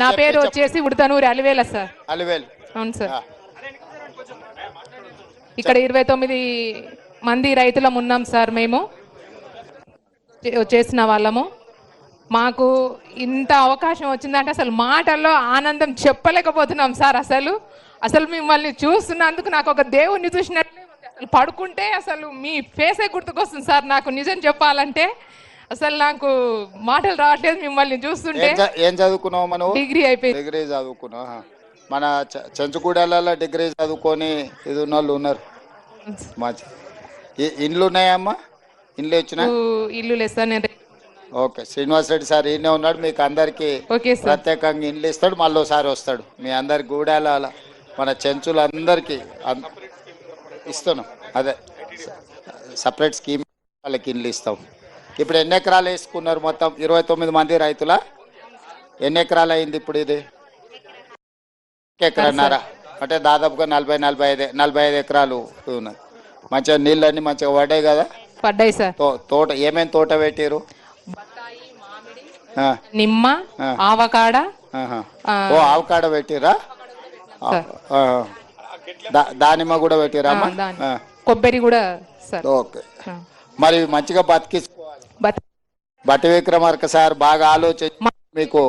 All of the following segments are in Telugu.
నీ పేరు. వచ్చేసి ఉడతనూరి అలివేల సార్. అలివేల్. అవును సార్. ఇక్కడ ఇరవై తొమ్మిది మంది రైతులం ఉన్నాం సార్ మేము. చేసిన వాళ్ళము. మాకు ఇంత అవకాశం వచ్చిందంటే అసలు మాటల్లో ఆనందం చెప్పలేకపోతున్నాం సార్ అసలు. అసలు మిమ్మల్ని చూస్తున్నందుకు నాకు ఒక దేవుణ్ణి చూసినట్లే పడుకుంటే అసలు మీ ఫేసే గుర్తుకొస్తుంది సార్ నాకు నిజం చెప్పాలంటే. అసలు నాకు మాటలు రావట్లేదు మిమ్మల్ని చూస్తుంటే. ఏం చ- ఏం చదువుకున్నావు మనం? డిగ్రీ అయిపోయింది. డిగ్రీ చదువుకున్నావు ఆహా. మన చ- చెంచుగూడలలో డిగ్రీ చదువుకొని ఇది ఉన్న వాళ్ళు ఉన్నారు మంచి ఇండ్లు ఉన్నాయమ్మా ఇండ్లు వచ్చినా ఇల్లు లేదు సార్ నేను ఓకే శ్రీనివాస్ రెడ్డి సార్ ఈయనే ఉన్నాడు మీకు అందరికి ఓకే సార్. ప్రత్యేకంగా ఇండ్లు ఇస్తాడు మళ్ళీ ఒకసారి వస్తాడు. మీ అందరి గూడాల మన చెంచులందరికీ అన్- ఇస్తున్నాం అదే. సపరేట్ స్కీమ్ వాళ్ళకి ఇండ్లు ఇస్తాం. ఇప్పుడు ఎన్ని ఎకరాలు వేసుకున్నారు మొత్తం? ఇరవై తొమ్మిది మంది రైతుల? ఎన్ని ఎకరాలు అయింది ఇప్పుడు ఇది? ఎకరన్నారా. అంటే దాదాపుగా నలభై నలభై ఐదు నలభై ఐదు ఎకరాలు ఉన్నాయి మంచిగా నీళ్ళన్నీ మంచిగా పడ్డాయి కదా? పడ్డాయి సార్. తోట ఏమేమి తోట పెట్టారు నిమ్మ. ఆవకాడ. ఓ ఆవకాడ పెట్టిరా. దానిమ్మ కూడా పెట్టిరా ఆ, దాని కొబ్బరి కూడా సార్. ఓకే. మరి మంచిగా బట్ బట్టి విక్రమార్క సార్ బాగా ఆలోచించి మీకు.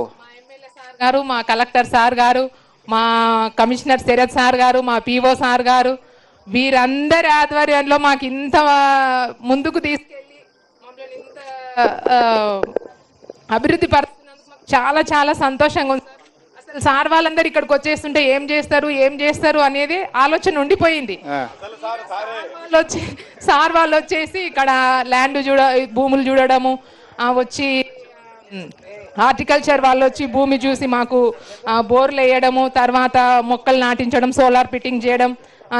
సార్ గారు మా కలెక్టర్ సార్ గారు మా కమిషనర్ శరత్ సార్ గారు మా పిఓ సార్ గారు వీరందరి ఆధ్వర్యంలో మాకు ఇంత ముందుకు తీసుకెళ్ళి మమ్మల్ని ఇంత ఆ, అభివృద్ధి పరుస్తున్నందుకు చాలా చాలా సంతోషంగా ఉంది సార్. అసలు సార్ వాళ్ళందరూ ఇక్కడికి వచ్చేస్తుంటే ఏం చేస్తారు ఏం చేస్తారు అనేది ఆలోచన ఉండిపోయింది వాళ్ళు వచ్చి సార్ వాళ్ళు వచ్చేసి ఇక్కడ ల్యాండ్ చూడ భూములు చూడడము వచ్చి హార్టికల్చర్ వాళ్ళు వచ్చి భూమి చూసి మాకు బోర్లు వేయడము తర్వాత మొక్కలు నాటించడం సోలార్ ఫిట్టింగ్ చేయడం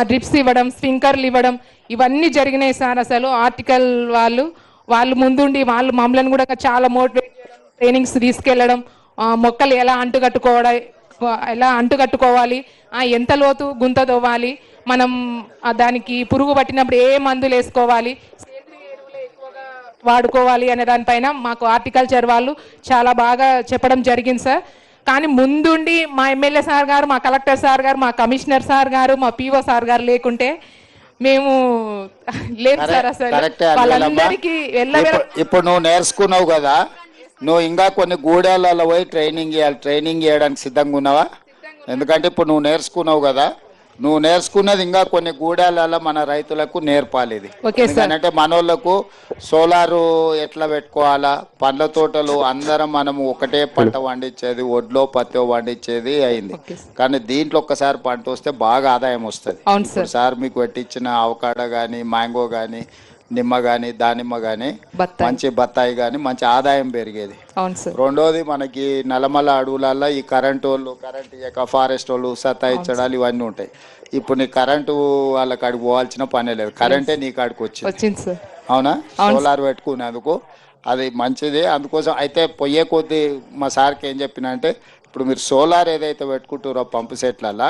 డ్రిప్స్ ఇవ్వడం స్ప్రింకర్లు ఇవ్వడం ఇవన్నీ జరిగినాయి సార్ అసలు ఆర్టికల్ వాళ్ళు వాళ్ళు ముందుండి వాళ్ళు మమ్మల్ని కూడా చాలా మోటివేట్ ట్రైనింగ్స్ తీసుకెళ్ళడం ఆ, మొక్కలు ఎలా అంటుకట్టుకోవడం ఎలా అంటుకట్టుకోవాలి ఆ, ఎంత లోతు గుంత తవ్వాలి? మనం దానికి పురుగు పట్టినప్పుడు ఏ మందులు వేసుకోవాలి? వాడుకోవాలి అనే దానిపైన మాకు హార్టికల్చర్ వాళ్ళు చాలా బాగా చెప్పడం జరిగింది సార్. కానీ ముందుండి మా ఎమ్మెల్యే సార్ గారు మా కలెక్టర్ సార్ గారు మా కమిషనర్ సార్ గారు మా పిఓ సార్ గారు లేకుంటే మేము లేదు సార్ అసలు. వాళ్ళందరికీ ఇప్పుడు- ఇప్పుడు నువ్వు నేర్చుకున్నావు కదా. నువ్వు ఇంకా కొన్ని గూడాలలో పోయి ట్రైనింగ్ చేయాలి ట్రైనింగ్ చేయడానికి సిద్ధంగా ఉన్నావా? ఎందుకంటే ఇప్పుడు నువ్వు నేర్చుకున్నావు కదా నువ్వు నేర్చుకున్నది ఇంకా కొన్ని గూడాలలో మన రైతులకు నేర్పాలి ఇది ఎందుకంటే మనోళ్ళకు సోలారు ఎట్లా పెట్టుకోవాలా? పండ్ల తోటలు అందరం మనము ఒకటే పంట పండించేది ఒడ్లో పత్తి పండించేది అయింది. కానీ దీంట్లో ఒక్కసారి పంట వస్తే బాగా ఆదాయం వస్తుంది. సార్. మీకు పెట్టించిన అవకాడ కానీ మ్యాంగో కానీ నిమ్మ కానీ దానిమ్మ కానీ మంచి బత్తాయి కానీ మంచి ఆదాయం పెరిగేది. రెండోది మనకి నల్లమల అడవులలో ఈ కరెంట్ వాళ్ళు కరెంట్ ఇయ్యక ఫారెస్ట్ వాళ్ళు సతాయించడాలు ఇవన్నీ ఉంటాయి. ఇప్పుడు నీ కరెంటు వాళ్ళ కాడికి పోవాల్సిన పనే లేదు. కరెంటే నీ కాడికి వచ్చింది. అవునా? సోలార్ పెట్టుకునేందుకు అది మంచిది. అందుకోసం అయితే పొయ్యే కొద్దీ మా సార్కి ఏం చెప్పిన అంటే ఇప్పుడు మీరు సోలార్ ఏదైతే పెట్టుకుంటారో పంపు సెట్లల్లో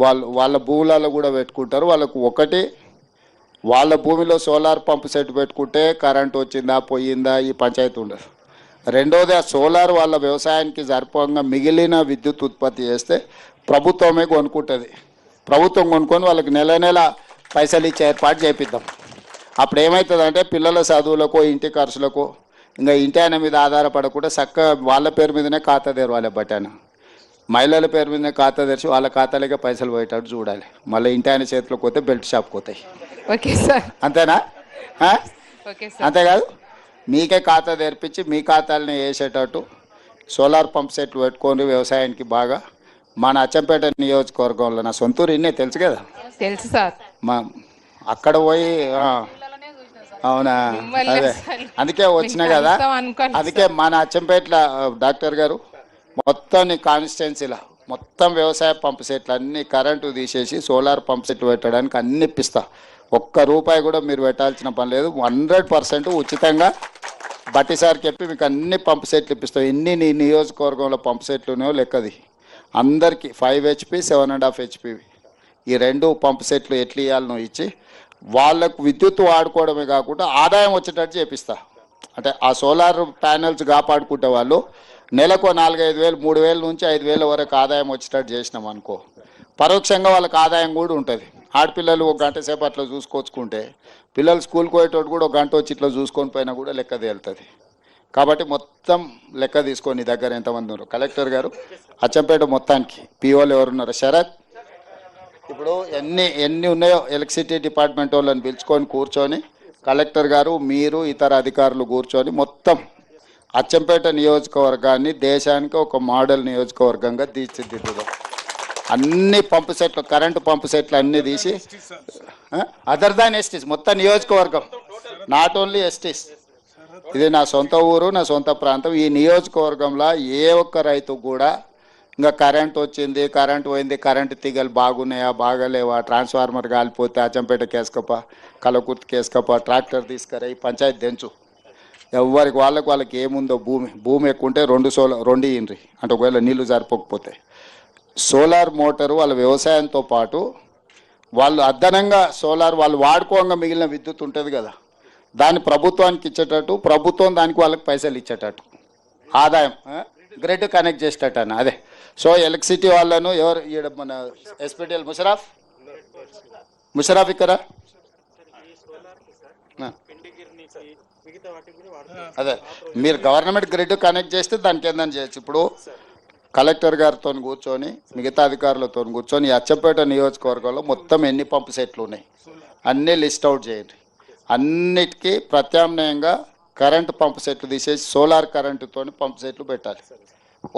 వాళ్ళు వాళ్ళ భూములలో కూడా పెట్టుకుంటారు. వాళ్ళకు ఒకటి వాళ్ళ భూమిలో సోలార్ పంప్ సెట్ పెట్టుకుంటే కరెంట్ వచ్చిందా పోయిందా ఈ పంచాయతీ ఉండదు. రెండోది ఆ సోలార్ వాళ్ళ వ్యవసాయానికి సరిపోగా మిగిలిన విద్యుత్ ఉత్పత్తి చేస్తే ప్రభుత్వమే కొనుక్కుంటుంది. ప్రభుత్వం కొనుక్కొని వాళ్ళకి నెల నెల పైసలు ఇచ్చే ఏర్పాటు చేపిద్దాం. అప్పుడు ఏమవుతుందంటే పిల్లల చదువులకు ఇంటి ఖర్చులకు ఇంకా ఇంటి ఆయన మీద ఆధారపడకుండా చక్క వాళ్ళ పేరు మీదనే ఖాతా తెరవాలి బట్టాను. మహిళల పేరు మీదనే ఖాతా తెరిచి వాళ్ళ ఖాతాలకే పైసలు పోయేటట్టు చూడాలి. మళ్ళీ ఇంటి ఆయన చేతిలోకి పోతే బెల్ట్ షాప్కి పోతాయి. Okay sir. అంతేనా? అంతేకాదు మీకే ఖాతా తెరిపించి మీ ఖాతాలని వేసేటట్టు సోలార్ పంప్ సెట్లు పెట్టుకొని వ్యవసాయానికి బాగా మన అచ్చంపేట నియోజకవర్గంలో నా సొంతూరు ఇన్నే తెలుసు కదా? తెలుసు సార్. మా అక్కడ పోయి అవునా? అదే. అందుకే వచ్చిన కదా. అందుకే మన అచ్చంపేటల ఆ, డాక్టర్ గారు మొత్తం నీ కాన్స్టిట్యున్సీలో మొత్తం వ్యవసాయ పంప్ సెట్లు అన్ని కరెంటు తీసేసి సోలార్ పంప్ సెట్లు పెట్టడానికి అన్ని ఇప్పిస్తా. ఒక్క రూపాయి కూడా మీరు పెట్టాల్సిన పని లేదు. హండ్రెడ్ పర్సెంట్ ఉచితంగా బట్టి సార్ చెప్పి మీకు అన్ని పంప్ సెట్లు ఇప్పిస్తాం. ఎన్ని నీ నియోజకవర్గంలో పంప్ సెట్లు ఉన్నాయో లెక్కది. అందరికీ five HP seven and half HP ఈ రెండు పంప్ సెట్లు ఎట్లు ఇవ్వాలనో ఇచ్చి వాళ్ళకు విద్యుత్ వాడుకోవడమే కాకుండా ఆదాయం వచ్చేటట్టు చేపిస్తా. అంటే ఆ సోలార్ ప్యానెల్స్ కాపాడుకుంటే వాళ్ళు నెలకు నాలుగైదు వేలు మూడు వేల నుంచి ఐదు వేల వరకు ఆదాయం వచ్చేటట్టు చేసినాం అనుకో. పరోక్షంగా వాళ్ళకి ఆదాయం కూడా ఉంటుంది. ఆడపిల్లలు ఒక గంట సేపు అట్లా చూసుకొచ్చుకుంటే పిల్లలు స్కూల్కి పోయేటోడు కూడా ఒక గంట వచ్చి ఇట్లా చూసుకొని పోయినా కూడా లెక్క తేలుతుంది. కాబట్టి మొత్తం లెక్క తీసుకొని నీ దగ్గర ఎంతమంది ఉన్నారు? కలెక్టర్ గారు అచ్చంపేట మొత్తానికి. పిఓలు ఎవరున్నారు శరత్. ఇప్పుడు ఎన్ని ఎన్ని ఉన్నాయో ఎలక్ట్రిసిటీ డిపార్ట్మెంట్ వాళ్ళని పిలుచుకొని కూర్చొని కలెక్టర్ గారు మీరు ఇతర అధికారులు కూర్చొని మొత్తం అచ్చంపేట నియోజకవర్గాన్ని దేశానికి ఒక మోడల్ నియోజకవర్గంగా తీర్చిదిద్దుదాం. అన్ని పంపు సెట్లు కరెంటు పంపు సెట్లు అన్నీ తీసి అదర్ దాన్ ఎస్టీస్ మొత్తం నియోజకవర్గం. Not only STs. ఇది నా సొంత ఊరు నా సొంత ప్రాంతం. ఈ నియోజకవర్గంలో ఏ ఒక్క రైతు కూడా ఇంకా కరెంట్ వచ్చింది కరెంట్ పోయింది కరెంటు తీగలు బాగున్నాయా బాగాలేవా ట్రాన్స్ఫార్మర్ కాలిపోతే అచ్చంపేట కేసుకప్ప కలకుర్తి కేసుకప్ప ట్రాక్టర్ తీసుకురా ఈ పంచాయతీ తెంచు. ఎవరికి వాళ్ళకి వాళ్ళకి ఏముందో భూమి భూమి ఎక్కువ ఉంటే రెండు సోలార్ రెండు ఇండ్రి అంటే ఒకవేళ నీళ్ళు సరిపోకపోతే సోలార్ మోటారు వాళ్ళ వ్యవసాయంతో పాటు వాళ్ళు అదనంగా సోలార్ వాళ్ళు వాడుకోగా మిగిలిన విద్యుత్ ఉంటుంది కదా. దాన్ని ప్రభుత్వానికి ఇచ్చేటట్టు ప్రభుత్వం దానికి వాళ్ళకి పైసలు ఇచ్చేటట్టు. ఆదాయం గ్రిడ్ కనెక్ట్ చేసేటట్టు అన్న అదే. సో ఎలక్ట్రిసిటీ వాళ్ళను ఎవరు ఈడ మన ఎస్పీటీఎల్ ముషరాఫ్? ముషరాఫ్ ఇక్కడ ఆ. అదే మీరు గవర్నమెంట్ గ్రిడ్ కనెక్ట్ చేస్తే దానికి ఏందని చేయొచ్చు? ఇప్పుడు కలెక్టర్ గారితో కూర్చొని మిగతా అధికారులతో కూర్చొని అచ్చంపేట నియోజకవర్గంలో మొత్తం ఎన్ని పంపు సెట్లు ఉన్నాయి? అన్నీ లిస్ట్ అవుట్ చేయండి. అన్నిటికీ ప్రత్యామ్నాయంగా కరెంటు పంపు సెట్లు తీసేసి సోలార్ కరెంటుతో పంపు సెట్లు పెట్టాలి.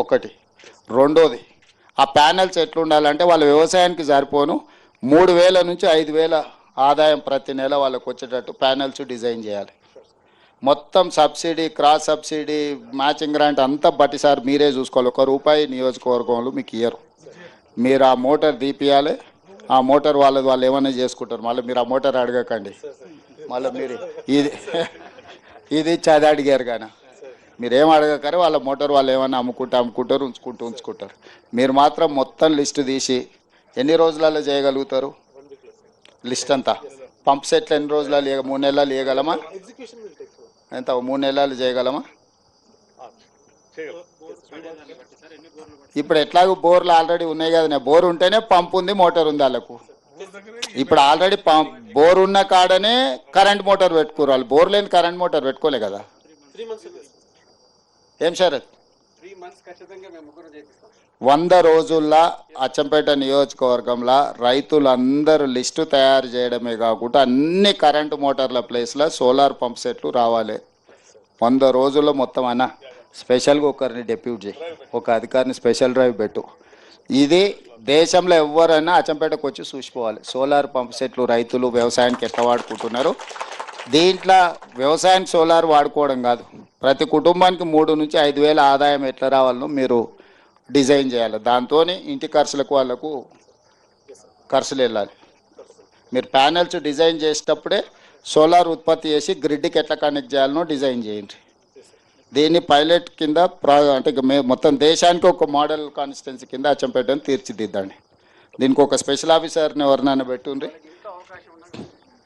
ఒకటి. రెండోది ఆ ప్యానెల్స్ ఎట్లా ఉండాలంటే వాళ్ళ వ్యవసాయానికి సరిపోను. మూడు వేల నుంచి ఐదు వేల ఆదాయం ప్రతి నెల వాళ్ళకి వచ్చేటట్టు ప్యానెల్స్ డిజైన్ చేయాలి. మొత్తం subsidy cross subsidy matching grant అంతా బట్టి సార్ మీరే చూసుకోవాలి. ఒక రూపాయి నియోజకవర్గంలో మీకు ఇయ్యరు. మీరు ఆ మోటార్ తీపియాలి. ఆ మోటార్ వాళ్ళది వాళ్ళు ఏమైనా చేసుకుంటారు. మళ్ళీ మీరు ఆ మోటార్ అడగకండి. మళ్ళీ మీరు ఇది ఇది చది అడిగారు కానీ మీరేం అడగకరే వాళ్ళ మోటార్ వాళ్ళు ఏమైనా అమ్ముకుంటూ అమ్ముకుంటారు ఉంచుకుంటూ ఉంచుకుంటారు. మీరు మాత్రం మొత్తం లిస్ట్ తీసి ఎన్ని రోజులలో చేయగలుగుతారు? లిస్ట్ అంతా. పంప్ సెట్లు ఎన్ని రోజులలో మూడు నెలలు ఇవ్వగలమా ఎంత? మూడు నెలలు చేయగలమా? ఇప్పుడు ఎట్లాగో బోర్లు ఆల్రెడీ ఉన్నాయి కదా బోర్ ఉంటేనే పంప్ ఉంది మోటార్ ఉంది వాళ్ళకు. ఇప్పుడు ఆల్రెడీ పంప్ బోర్ ఉన్న కాడనే కరెంట్ మోటార్ పెట్టుకోరు వాళ్ళు. బోర్ లేని కరెంట్ మోటార్ పెట్టుకోలే కదా. ఏం శరత్ వంద రోజుల్లో అచ్చంపేట నియోజకవర్గంలో రైతులందరూ లిస్టు తయారు చేయడమే కాకుండా అన్ని కరెంటు మోటార్ల ప్లేస్లో సోలార్ పంప్ సెట్లు రావాలి. వంద రోజుల్లో మొత్తం అన్న స్పెషల్గా ఒకరిని డెప్యూట్ చేయి. ఒక అధికారిని స్పెషల్ డ్రైవ్ పెట్టు. ఇది దేశంలో ఎవరైనా అచ్చంపేటకు వచ్చి చూసిపోవాలి. సోలార్ పంప్ సెట్లు రైతులు వ్యవసాయానికి ఎట్లా వాడుకుంటున్నారు? దీంట్లో వ్యవసాయానికి సోలార్ వాడుకోవడం కాదు. ప్రతి కుటుంబానికి మూడు నుంచి ఐదు వేల ఆదాయం ఎట్లా రావాలనో మీరు డిజైన్ చేయాలి. దాంతో ఇంటి ఖర్చులకు వాళ్ళకు ఖర్చులు వెళ్ళాలి. మీరు ప్యానెల్స్ డిజైన్ చేసేటప్పుడే సోలార్ ఉత్పత్తి చేసి గ్రిడ్కి ఎట్లా కనెక్ట్ చేయాలనో డిజైన్ చేయండి. దీన్ని పైలట్ కింద ప్రా అంటే మొత్తం దేశానికి ఒక మోడల్ కాన్స్టిట్యున్సీ కింద అచ్చంపేటను తీర్చిదిద్దండి. దీనికి ఒక స్పెషల్ ఆఫీసర్ని ఎవరినైనా పెట్టుండ్రి?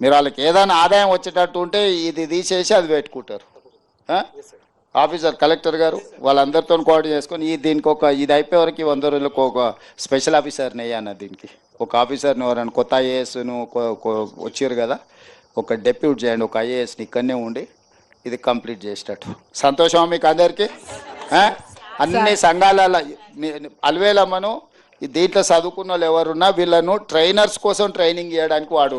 మీరు వాళ్ళకి ఏదైనా ఆదాయం వచ్చేటట్టు ఉంటే ఇది తీసేసి అది పెట్టుకుంటారు. ఆఫీసర్ కలెక్టర్ గారు వాళ్ళందరితో కోఆర్డినేట్ చేసుకొని ఈ దీనికి ఒక ఇది అయిపోయే వరకు వంద రోజులకు ఒక స్పెషల్ ఆఫీసర్ని వేయన్న దీనికి. ఒక ఆఫీసర్ని ఎవరైనా కొత్త ఐఏఎస్ను వచ్చారు కదా ఒక డెప్యూట్ చేయండి ఒక ఐఏఎస్ని ఇక్కడనే ఉండి ఇది కంప్లీట్ చేసేటట్టు. సంతోషం మీకు అందరికీ? అన్ని సంఘాలలో అలవేలమ్మను దీంట్లో చదువుకున్న వాళ్ళు ఎవరున్నా వీళ్ళను ట్రైనర్స్ కోసం ట్రైనింగ్ చేయడానికి వాడు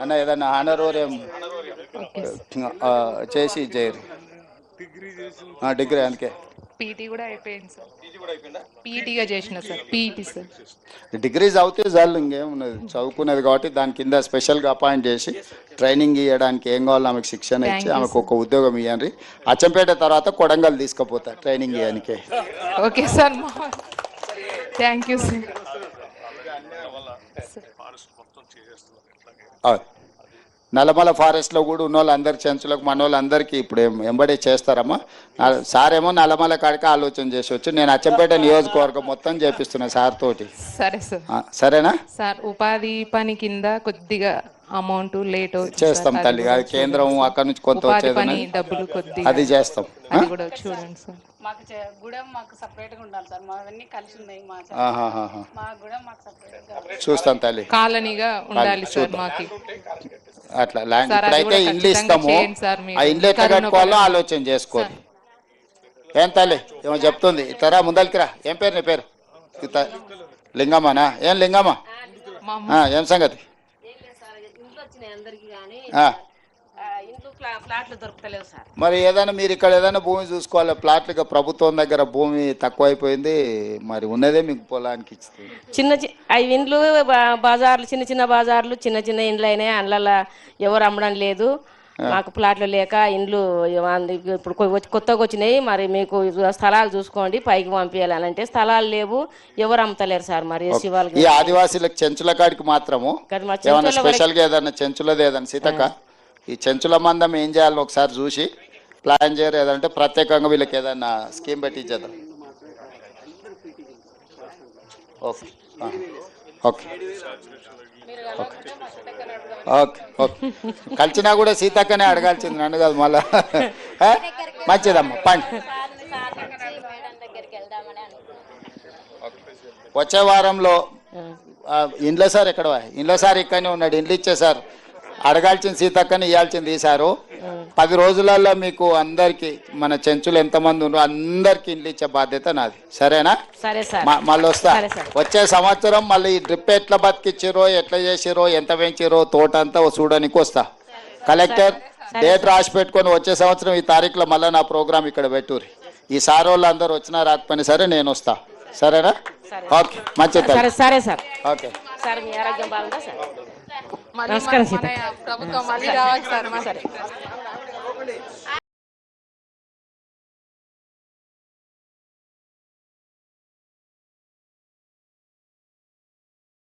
అన్న ఏదన్నా హానరోరియం ఆ, చేసి ఇచ్చేయరు ఆ, డిగ్రీ అందుకే. పీటీ కూడా అయిపోయింది సార్. పీటీగా చేసిన సార్ పీటీ సార్. డిగ్రీ చదివితే చాలు ఇంకేమున్నది చదువుకునేది కాబట్టి దాని కింద స్పెషల్గా అపాయింట్ చేసి ట్రైనింగ్ ఇవ్వడానికి ఏం కావాలో ఆమెకు శిక్షణ ఇచ్చి ఆమెకు ఒక ఉద్యోగం ఇవ్వండి. అచ్చంపేట తర్వాత కొడంగల్ తీసుకుపోతా ట్రైనింగ్ ఇవ్వడానికి. Okay sir thank you sir. Nallamala ఫారెస్ట్లో కూడా ఉన్న వాళ్ళందరి చెంచులకు మన వాళ్ళందరికీ ఇప్పుడు ఏం- ఎంబడే చేస్తారమ్మా. నా- సార్ ఏమో నల్లమల కాడికి ఆలోచన చేసి వచ్చి నేను అచ్చంపేట నియోజకవర్గం మొత్తం చేపిస్తున్నా సార్ తోటి. సరే సార్. సరేనా? సార్ ఉపాధి పని కింద కొద్దిగా అమౌంట్ లేట్ చేస్తాం. తల్లి. అది కేంద్రం అక్కడ నుంచి కొంత ఉపాధి వచ్చేది పని ఉన్నది. డబ్బులు కొద్దిగా అది చేస్తాం. ఆ? అది కూడా చూడండి సార్. మాకు గుడం మాకు సపరేట్గా ఉండాలి సార్. మావన్నీ కలిసి ఉన్నాయి మా గుడం మాకు సపరేట్గా చూస్తాం తల్లి. కాలనీగా ఉండాలి సార్ మాకి. అట్లా ల్యాండ్ ఇప్పుడైతే ఖచ్చితంగా ఇస్తాము. ఆ ఇండ్లు ఎట్లా కట్టుకోవాలో. ఆలోచన చేసుకోండి ఏం తల్లి? ఏమో చెప్తుంది. ఇతరా ముందరికి రా ఏం పేరు నీ పేరు? లింగమ్మనా? ఏం లింగమ్మ? మా ఆ, ఏం సంగతి? మరి ఏదైనా మీరు ఇక్కడ ఏదైనా భూమి చూసుకోవాలి ప్లాట్లు ఇక ప్రభుత్వం దగ్గర భూమి తక్కువైపోయింది మరి ఉన్నదే మీకు పొలానికి ఇస్తుంది చిన్న చి- అవి ఇండ్లు బజార్లు చిన్న చిన్న బజార్లు చిన్న చిన్న ఇండ్లు అయినాయి అందులో ఎవరు అమ్మడం లేదు. మాకు ప్లాట్లు లేక ఇండ్లు. ఇప్పుడు కొత్తగా వచ్చినాయి మరి మీకు స్థలాలు చూసుకోండి పైకి పంపించాలి అని అంటే స్థలాలు లేవు ఎవరు అమ్ముతలేరు సార్ మరి ఎస్సీ వాళ్ళకి ఈ ఆదివాసీలకు చెంచుల కాడికి మాత్రము ఏమైనా చెంచుల స్పెషల్గా ఏదైనా చెంచులది ఏదైనా సీతక్క ఈ చెంచుల మందం ఏం చేయాలని ఒకసారి చూసి ప్లాన్ చేయరు ఏదంటే ప్రత్యేకంగా వీళ్ళకి ఏదైనా స్కీమ్ పెట్టి ఇచ్చేద్దాం ఓకే ఓకే. ఓకే. ఓకే కలిసినా కూడా సీతక్కనే అడగాల్సింది నన్ను కాదు మళ్ళా? మంచిదమ్మా పండి. వచ్చే వారంలో ఇండ్ల సార్ ఎక్కడ ఇండ్ల సార్ ఇక్కడనే ఉన్నాడు ఇండ్లు ఇచ్చే సార్. అడగాల్సిన సీతక్కని ఇవ్వాల్సింది ఈసారు పది రోజులలో మీకు అందరికి మన చెంచులు ఎంతమంది ఉన్నారు అందరికి ఇండ్లు ఇచ్చే బాధ్యత నాది. సరేనా? సరే సార్. మళ్ళీ వస్తా. వచ్చే సంవత్సరం మళ్ళీ ఈ డ్రిప్ ఎట్లా బతికిచ్చిరో ఎట్లా చేసిరో ఎంత పెంచిరో తోట అంతా చూడడానికి వస్తా. కలెక్టర్ డేట్ రాసి పెట్టుకొని వచ్చే సంవత్సరం ఈ తారీఖులో మళ్ళీ నా ప్రోగ్రామ్ ఇక్కడ పెట్టుర్రి. ఈ సార్ వాళ్ళు అందరు వచ్చినా రాకపోయినా సరే నేను వస్తా. సరేనా? ఓకే. మంచిది సరే సరే. ఓకే. సార్ మీ ఆరోగ్యం బాగుందా సార్? నమస్కారం ప్రభుత్వం మళ్ళీ రావాలి సార్ మా-